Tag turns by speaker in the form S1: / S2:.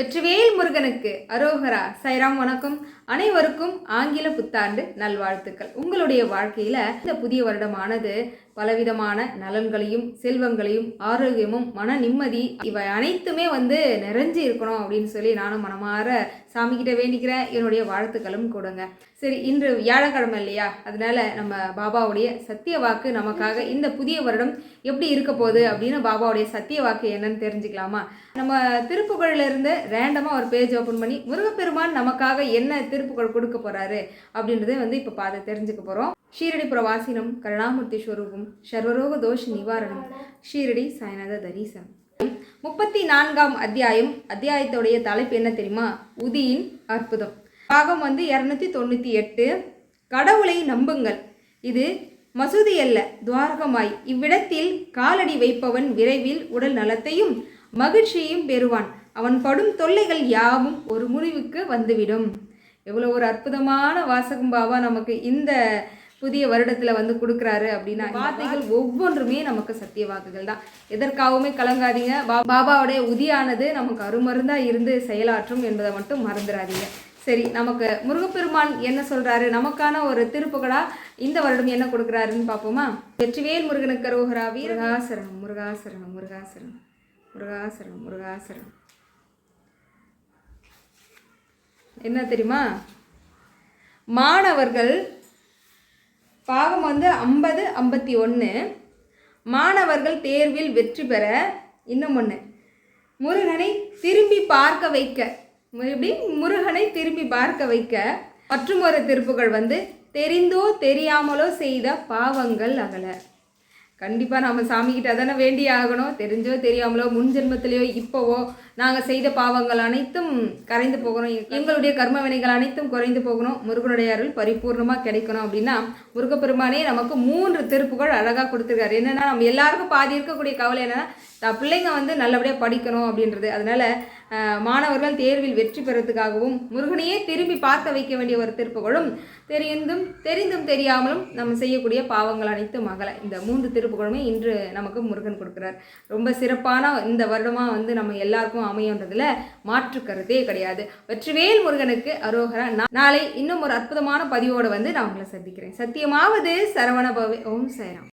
S1: வெற்றிவேல் முருகனுக்கு அரோகரா. சைராம் வணக்கம். அனைவருக்கும் ஆங்கில புத்தாண்டு நல்வாழ்த்துக்கள். உங்களுடைய வாழ்க்கையில இந்த புதிய வருடமானது பலவிதமான நலன்களையும் செல்வங்களையும் ஆரோக்கியமும் மன நிம்மதி இவை அனைத்துமே வந்து நிறைஞ்சு இருக்கணும் அப்படின்னு சொல்லி நானும் மனமாற சாமிக்கிட்ட வேண்டிக்கிறேன். என்னுடைய வாழ்த்துக்களும் கொடுங்க. சரி இன்று வியாழக்கிழமை இல்லையா? அதனால நம்ம பாபாவுடைய சத்திய வாக்கு நமக்காக இந்த புதிய வருடம் எப்படி இருக்க போகுது அப்படின்னு பாபாவுடைய சத்திய வாக்கு என்னன்னு தெரிஞ்சுக்கலாமா? நம்ம திருப்புகழ்ல இருந்து ரேண்டமாக ஒரு பேஜ் ஓப்பன் பண்ணி முருகப்பெருமான் நமக்காக என்ன திருப்புகழ் கொடுக்க போறாரு அப்படின்றத வந்து இப்போ பார்த்து தெரிஞ்சுக்க போகிறோம் ஷீரடி பிரவாசினம் கருணாமூர்த்தி ஸ்வரூபம் சர்வரோக தோஷ நிவாரணம் ஷீரடி சாய்நாத தரிசனம் முப்பத்தி நான்காம் அத்தியாயம். அத்தியாயத்தோடைய தலைப்பு என்ன தெரியுமா? உதியின் அற்புதம். பாகம் வந்து இரநூத்தி தொண்ணூற்றி எட்டு கடவுளை நம்புங்கள். இது மசூதி அல்ல துவாரகமாய். இவ்விடத்தில் காலடி வைப்பவன் விரைவில் உடல் நலத்தையும் மகிழ்ச்சியையும் பெறுவான். அவன் படும் தொல்லைகள் யாவும் ஒரு முடிவுக்கு வந்துவிடும். எவ்வளோ ஒரு அற்புதமான வாசகம் பாபா நமக்கு இந்த புதிய வருடத்தில் வந்து கொடுக்குறாரு அப்படின்னா வார்த்தைகள் ஒவ்வொன்றுமே நமக்கு சத்திய வாக்குகள் தான். எதற்காகவுமே கலங்காதீங்க. பா பாபாவுடைய உதியானது நமக்கு அருமருந்தாக இருந்து செயலாற்றும் என்பதை மட்டும் மறந்துடாதீங்க சரி நமக்கு முருகப்பெருமான் என்ன சொல்றாரு? நமக்கான ஒரு திருப்புகடா இந்த வருடம் என்ன கொடுக்குறாருன்னு பார்ப்போமா? வெற்றிவேல் முருகனுக்கு அரோகரா வீரகாசரணம் முருகாசரணம் முருகாசரணம் முருகாசரணம் முருகாசரணம். என்ன தெரியுமா? மாணவர்கள் பாகம் வந்து ஐம்பது ஐம்பத்தி ஒன்று மாணவர்கள் தேர்வில் வெற்றி பெற இன்னும் ஒன்று முருகனை திரும்பி பார்க்க வைக்க. எப்படி? முருகனை திரும்பி பார்க்க வைக்க. மற்றும் ஒரு திருப்புகள் வந்து தெரிந்தோ தெரியாமலோ செய்த பாவங்கள் அகல. கண்டிப்பாக நாம் சாமிக்கிட்ட தானே வேண்டி ஆகணும். தெரிஞ்சோ தெரியாமலோ முன்ஜென்மத்திலேயோ இப்போவோ நாங்கள் செய்த பாவங்கள் அனைத்தும் கரைந்து போகணும். எங்களுடைய கர்ம வினைகள் அனைத்தும் குறைந்து போகணும். முருகனுடைய அருள் பரிபூர்ணமாக கிடைக்கணும் அப்படின்னா முருகப்பெருமானே நமக்கு மூன்று திருப்புகள் அழகாக கொடுத்துருக்காரு. என்னென்னா நம்ம எல்லாருக்கும் பாதி இருக்கக்கூடிய கவலை என்னென்னா பிள்ளைங்க வந்து நல்லபடியாக படிக்கணும் அப்படின்றது. அதனால மாணவர்கள் தேர்வில் வெற்றி பெறத்துக்காகவும் முருகனையே திரும்பி பார்க்க வைக்க வேண்டிய ஒரு திருப்புகழும் தெரிந்தும் தெரிந்தும் தெரியாமலும் நம்ம செய்யக்கூடிய பாவங்கள் அனைத்தும் அகல. இந்த மூன்று திருப்புகளுமே இன்று நமக்கு முருகன் கொடுக்குறார். ரொம்ப சிறப்பான இந்த வருடமாக வந்து நம்ம எல்லாருக்கும் அமையன்றதுல மாற்று கருத்தே கிடையாது. வெற்றிவேல் முருகனுக்கு அரோகரா. நாளை இன்னும் ஒரு அற்புதமான பதிவோடு வந்து நான் உங்களை சந்திக்கிறேன். சத்தியமாவது சரவண பவே ஓம் சைராம்